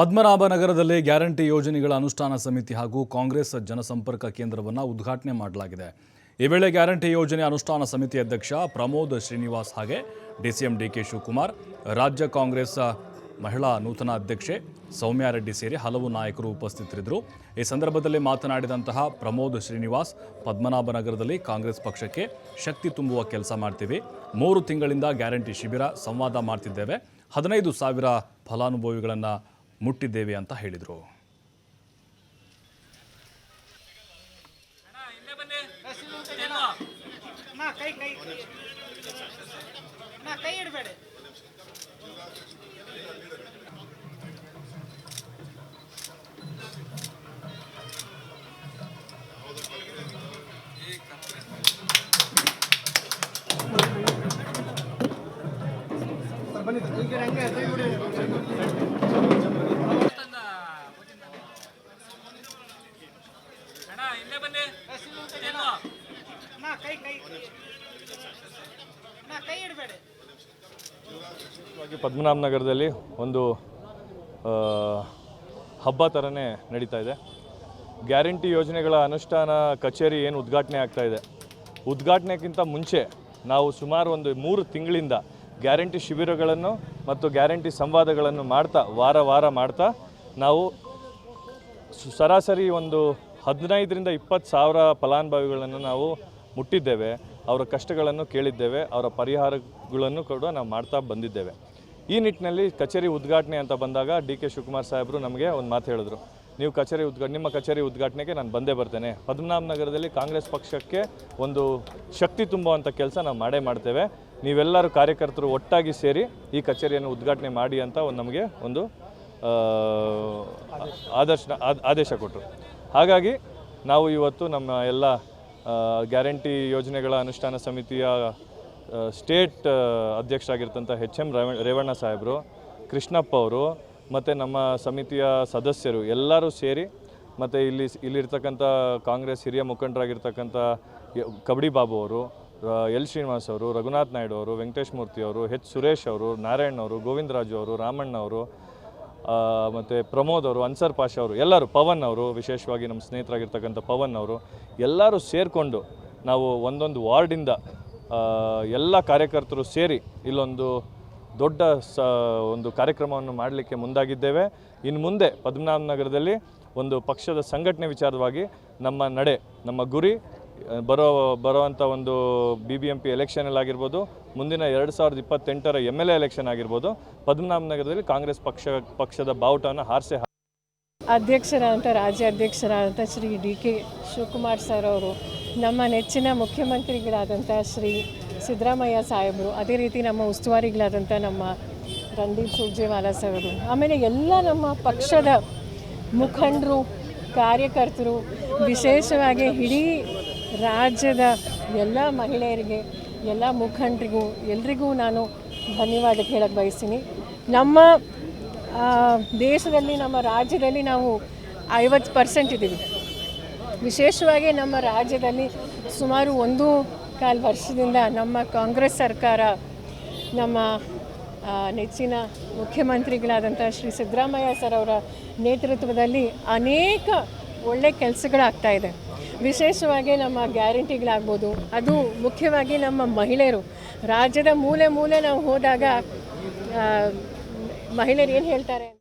ಪದ್ಮನಾಭನಗರದಲ್ಲಿ guarantee ಯೋಜನೆಗಳ ಅನುಷ್ಠಾನ ಸಮಿತಿ ಹಾಗೂ ಕಾಂಗ್ರೆಸ್ ಜನಸಂಪರ್ಕ ಕೇಂದ್ರವನ್ನು ಉದ್ಘಾಟನೆ ಮಾಡಲಾಗಿದೆ. ಈ ವೇಳೆ ಗ್ಯಾರಂಟಿ ಯೋಜನೆ ಅನುಷ್ಠಾನ ಸಮಿತಿ ಅಧ್ಯಕ್ಷ ಪ್ರಮೋದ್ ಶ್ರೀನಿವಾಸ್ ಹಾಗೆ ಡಿಸಿಎಂ ಡಿಕೆ ಶಿವಕುಮಾರ್, ರಾಜ್ಯ ಕಾಂಗ್ರೆಸ್ ಮಹಿಳಾ ನೂತನ ಅಧ್ಯಕ್ಷೆ ಸೌಮ್ಯಾರೆಡ್ಡಿ ಸೇರಿ ಹಲವು ನಾಯಕರು ಉಪಸ್ಥಿತರಿದ್ದರು. ಈ ಸಂದರ್ಭದಲ್ಲಿ ಮಾತನಾಡಿದಂತಹ ಪ್ರಮೋದ್ ಶ್ರೀನಿವಾಸ್ ಪದ್ಮನಾಭನಗರದಲ್ಲಿ ಕಾಂಗ್ರೆಸ್ ಪಕ್ಷಕ್ಕೆ ಶಕ್ತಿ ತುಂಬುವ ಕೆಲಸ ಮಾಡ್ತೀವಿ. ಮೂರು ತಿಂಗಳಿಂದ ಗ್ಯಾರಂಟಿ ಶಿಬಿರ ಸಂವಾದ ಮಾಡ್ತಿದ್ದೇವೆ. ಹದಿನೈದು ಸಾವಿರ ಫಲಾನುಭವಿಗಳನ್ನು ಮುಟ್ಟಿದ್ದೇವೆ ಅಂತ ಹೇಳಿದರು. ನಾ ಕೈ ಕೈ ನಾ ಕೈ ಇಡಬೇಡ ಅಣ್ಣ ಇಲ್ಲೇ ಬನ್ನಿ ನಾ ಕೈ ಕೈ ನಾ ಕೈ ಇಡಬೇಡ ಮುಖ್ಯವಾಗಿ ಪದ್ಮನಾಭನಗರದಲ್ಲಿ ಒಂದು ಹಬ್ಬ ಥರನೇ ನಡೀತಾ ಇದೆ. ಗ್ಯಾರಂಟಿ ಯೋಜನೆಗಳ ಅನುಷ್ಠಾನ ಕಚೇರಿ ಏನು ಉದ್ಘಾಟನೆ ಆಗ್ತಾ ಇದೆ. ಉದ್ಘಾಟನೆಗಿಂತ ಮುಂಚೆ ನಾವು ಸುಮಾರು ಒಂದು ಮೂರು ತಿಂಗಳಿಂದ ಗ್ಯಾರಂಟಿ ಶಿಬಿರಗಳನ್ನು ಮತ್ತು ಗ್ಯಾರಂಟಿ ಸಂವಾದಗಳನ್ನು ಮಾಡ್ತಾ ವಾರ ವಾರ ಮಾಡ್ತಾ ನಾವು ಸು- ಸರಾಸರಿ ಒಂದು ಹದಿನೈದರಿಂದ ಇಪ್ಪತ್ತು ಸಾವಿರ ಫಲಾನುಭವಿಗಳನ್ನು ನಾವು ಮುಟ್ಟಿದ್ದೇವೆ. ಅವರ ಕಷ್ಟಗಳನ್ನು ಕೇಳಿದ್ದೇವೆ. ಅವರ ಪರಿಹಾರಗಳನ್ನು ಕೂಡ ನಾವು ಮಾಡ್ತಾ ಬಂದಿದ್ದೇವೆ. ಈ ನಿಟ್ಟಿನಲ್ಲಿ ಕಚೇರಿ ಉದ್ಘಾಟನೆ ಅಂತ ಬಂದಾಗ ಡಿ ಕೆ ಶಿವಕುಮಾರ್ ಸಾಹೇಬರು ನಮಗೆ ಒಂದು ಮಾತು ಹೇಳಿದ್ರು. ನೀವು ಕಚೇರಿ ಉದ್ಘಾ, ನಿಮ್ಮ ಕಚೇರಿ ಉದ್ಘಾಟನೆಗೆ ನಾನು ಬಂದೇ ಬರ್ತೇನೆ. ಪದ್ಮನಾಭನಗರದಲ್ಲಿ ಕಾಂಗ್ರೆಸ್ ಪಕ್ಷಕ್ಕೆ ಒಂದು ಶಕ್ತಿ ತುಂಬುವಂಥ ಕೆಲಸ ನಾವು ಮಾಡೇ ಮಾಡ್ತೇವೆ. ನೀವೆಲ್ಲರೂ ಕಾರ್ಯಕರ್ತರು ಒಟ್ಟಾಗಿ ಸೇರಿ ಈ ಕಚೇರಿಯನ್ನು ಉದ್ಘಾಟನೆ ಮಾಡಿ ಅಂತ ಒಂದು ನಮಗೆ ಒಂದು ಆದರ್ಶ ಆದೇಶ ಕೊಟ್ಟರು ಹಾಗಾಗಿ ನಾವು ಇವತ್ತು ನಮ್ಮ ಎಲ್ಲ ಗ್ಯಾರಂಟಿ ಯೋಜನೆಗಳ ಅನುಷ್ಠಾನ ಸಮಿತಿಯ ಸ್ಟೇಟ್ ಅಧ್ಯಕ್ಷ ಅಧ್ಯಕ್ಷರಾಗಿರ್ತಂಥ ಎಚ್ ಎಂ ರೇವಣ್ಣ ಸಾಹೇಬರು, ಕೃಷ್ಣಪ್ಪ ಅವರು, ಮತ್ತು ನಮ್ಮ ಸಮಿತಿಯ ಸದಸ್ಯರು ಎಲ್ಲರೂ ಸೇರಿ, ಮತ್ತು ಇಲ್ಲಿ ಇಲ್ಲಿರ್ತಕ್ಕಂಥ ಕಾಂಗ್ರೆಸ್ ಹಿರಿಯ ಮುಖಂಡರಾಗಿರ್ತಕ್ಕಂಥ ಕಬಡಿ ಬಾಬು ಅವರು ಎಲ್ ಶ್ರೀನಿವಾಸ್ ಅವರು, ರಘುನಾಥ್ ನಾಯ್ಡು ಅವರು, ವೆಂಕಟೇಶ್ ಮೂರ್ತಿ ಅವರು ಹೆಚ್ ಸುರೇಶ್ ಅವರು, ನಾರಾಯಣ್ ಅವರು, ಗೋವಿಂದರಾಜು ಅವರು, ರಾಮಣ್ಣ ಅವರು ಮತ್ತು ಪ್ರಮೋದ್ ಅವರು, ಅನ್ಸರ್ ಪಾಷ ಅವರು, ಎಲ್ಲರೂ, ಪವನ್ ಅವರು, ವಿಶೇಷವಾಗಿ ನಮ್ಮ ಸ್ನೇಹಿತರಾಗಿರ್ತಕ್ಕಂಥ ಪವನ್ ಅವರು, ಎಲ್ಲರೂ ಸೇರಿಕೊಂಡು ನಾವು ಒಂದೊಂದು ವಾರ್ಡಿಂದ ಎಲ್ಲ ಕಾರ್ಯಕರ್ತರು ಸೇರಿ ಇಲ್ಲೊಂದು ದೊಡ್ಡ ಸ, ಒಂದು ಕಾರ್ಯಕ್ರಮವನ್ನು ಮಾಡಲಿಕ್ಕೆ ಮುಂದಾಗಿದ್ದೇವೆ. ಇನ್ನು ಮುಂದೆ ಪದ್ಮನಾಭನಗರದಲ್ಲಿ ಒಂದು ಪಕ್ಷದ ಸಂಘಟನೆ ವಿಚಾರವಾಗಿ ನಮ್ಮ ನಡೆ, ನಮ್ಮ ಗುರಿ ಬರೋ ಬರೋವಂಥ ಒಂದು ಬಿ ಬಿ ಎಂ ಪಿ ಎಲೆಕ್ಷನಲ್ಲಾಗಿರ್ಬೋದು ಮುಂದಿನ ಎರಡು ಸಾವಿರದ ಇಪ್ಪತ್ತೆಂಟರ ಎಂ ಎಲ್ ಎ ಎಲೆಕ್ಷನ್ ಆಗಿರ್ಬೋದು ಪದ್ಮನಾಭನಗರದಲ್ಲಿ ಕಾಂಗ್ರೆಸ್ ಪಕ್ಷ, ಪಕ್ಷದ ಬಾವುಟವನ್ನು ಹಾರಿಸಿ ಅಧ್ಯಕ್ಷರಾದಂಥ, ರಾಜ್ಯ ಅಧ್ಯಕ್ಷರಾದಂಥ Shri D K Shivakumar sir ಅವರು, ನಮ್ಮ ನೆಚ್ಚಿನ ಮುಖ್ಯಮಂತ್ರಿಗಳಾದಂಥ ಶ್ರೀ ಸಿದ್ದರಾಮಯ್ಯ ಸಾಹೇಬರು, ಅದೇ ರೀತಿ ನಮ್ಮ ಉಸ್ತುವಾರಿಗಳಾದಂಥ ನಮ್ಮ ರಣದೀಪ್ ಸುರ್ಜೇವಾಲಾ ಸರ್ ಅವರು, ಆಮೇಲೆ ಎಲ್ಲ ನಮ್ಮ ಪಕ್ಷದ ಮುಖಂಡರು, ಕಾರ್ಯಕರ್ತರು, ವಿಶೇಷವಾಗಿ ಇಡೀ ರಾಜ್ಯದ ಎಲ್ಲ ಮಹಿಳೆಯರಿಗೆ, ಎಲ್ಲ ಮುಖಂಡರಿಗೂ, ಎಲ್ರಿಗೂ ನಾನು ಧನ್ಯವಾದ ಹೇಳಕ್ಕೆ ಬಯಸ್ತೀನಿ. ನಮ್ಮ ದೇಶದಲ್ಲಿ, ನಮ್ಮ ರಾಜ್ಯದಲ್ಲಿ ನಾವು ಐವತ್ತು ಪರ್ಸೆಂಟ್ ಇದ್ದೀವಿ. ವಿಶೇಷವಾಗಿ ನಮ್ಮ ರಾಜ್ಯದಲ್ಲಿ ಸುಮಾರು ಒಂದು ಕಾಲು ವರ್ಷದಿಂದ ನಮ್ಮ ಕಾಂಗ್ರೆಸ್ ಸರ್ಕಾರ, ನಮ್ಮ ನೆಚ್ಚಿನ ಮುಖ್ಯಮಂತ್ರಿಗಳಾದಂಥ ಶ್ರೀ ಸಿದ್ದರಾಮಯ್ಯ ಸರ್ ಅವರ ನೇತೃತ್ವದಲ್ಲಿ ಅನೇಕ ಒಳ್ಳೆ ಕೆಲಸಗಳಾಗ್ತಾ ಇದೆ. ವಿಶೇಷವಾಗಿ ನಮ್ಮ ಗ್ಯಾರಂಟಿಗಳಾಗ್ಬೋದು. ಅದು ಮುಖ್ಯವಾಗಿ ನಮ್ಮ ಮಹಿಳೆಯರು. ರಾಜ್ಯದ ಮೂಲೆ ಮೂಲೆ ನಾವು ಹೋದಾಗ ಮಹಿಳೆಯರು ಏನು ಹೇಳ್ತಾರೆ?